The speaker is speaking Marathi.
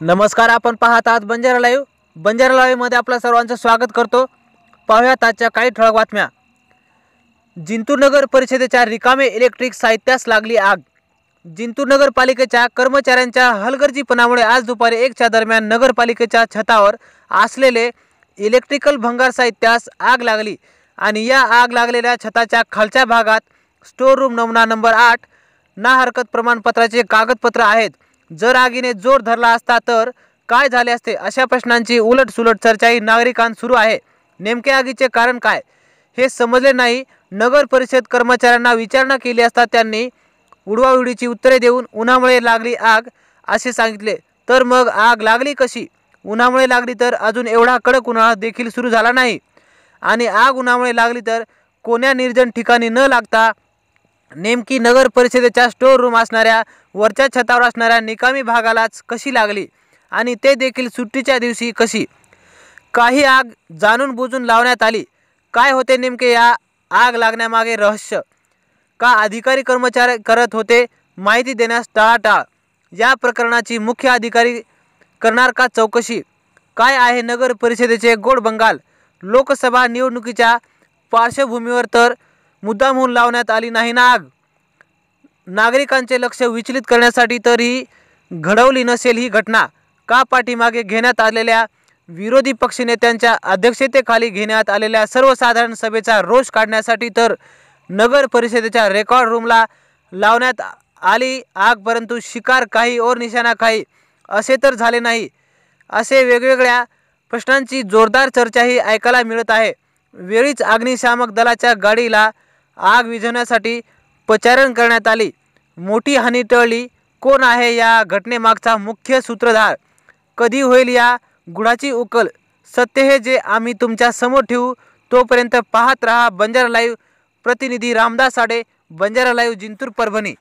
नमस्कार आपण पाहत आहात बंजारा लाईव्ह. बंजारा लाईव्हमध्ये आपलं सर्वांचं स्वागत करतो. पाहूयात आजच्या काही ठळक बातम्या. जिंतूर नगर परिषदेच्या रिकामे इलेक्ट्रिक साहित्यास लागली आग. जिंतूर नगरपालिकेच्या कर्मचाऱ्यांच्या हलगर्जीपणामुळे आज दुपारी एकच्या दरम्यान नगरपालिकेच्या छतावर असलेले इलेक्ट्रिकल भंगार साहित्यास आग लागली आणि या आग लागलेल्या छताच्या खालच्या भागात स्टोर रूम नमुना नंबर आठ ना हरकत प्रमाणपत्राचे कागदपत्र आहेत. जर आगीने जोर धरला असता तर काय झाले असते अशा प्रश्नांची उलटसुलट चर्चाही नागरिकांत सुरू आहे. नेमके आगीचे कारण काय? हे समजले नाही. नगर परिषद कर्मचाऱ्यांना विचारणा केली असता त्यांनी उडवाउडीची उत्तरे देऊन उन्हामुळे लागली आग असे सांगितले. तर मग आग लागली कशी? उन्हामुळे लागली तर अजून एवढा कडक उन्हाळा देखील सुरू झाला नाही. आणि आग उन्हामुळे लागली तर कोण्या निर्जन ठिकाणी न लागता नेमकी नगर परिषदेच्या स्टोर रूम असणाऱ्या वरच्या छतावर असणाऱ्या निकामी भागालाच कशी लागली? आणि ते देखील सुट्टीच्या दिवशी कशी? काही आग जाणून बुजून लावण्यात आली. काय होते नेमके या आग लागण्यामागे रहस्य? का अधिकारी कर्मचारी करत होते? माहिती देण्यास टाळाटाळ. या प्रकरणाची मुख्य अधिकारी करणार का चौकशी? काय आहे नगर परिषदेचे गोड बंगाल? लोकसभा निवडणुकीच्या पार्श्वभूमीवर तर मुद्दामहून लावण्यात आली नाही नाग. नागरिकांचे लक्ष विचलित करण्यासाठी तरी घडवली नसेल ही घटना. का पाठीमागे घेण्यात आलेल्या विरोधी पक्षनेत्यांच्या अध्यक्षतेखाली घेण्यात आलेल्या सर्वसाधारण सभेचा रोष काढण्यासाठी तर नगर परिषदेच्या रेकॉर्ड रूमला लावण्यात आली आग परंतु शिकार काही और निशाणा काही असे तर झाले नाही. असे वेगवेगळ्या प्रश्नांची जोरदार चर्चाही ऐकायला मिळत आहे. वेळीच अग्निशामक दलाच्या गाडीला आग विझवण्यासाठी पचारण करण्यात आली. मोठी हानी टळली. कोण आहे या घटनेमागचा मुख्य सूत्रधार? कधी होईल या गुढाची उकल? सत्य हे जे आम्ही तुमच्यासमोर ठेवू तोपर्यंत पाहत रहा बंजारा लाईव्ह प्रतिनिधी रामदास साडे बंजारा लाईव्ह जिंतूर परभणी.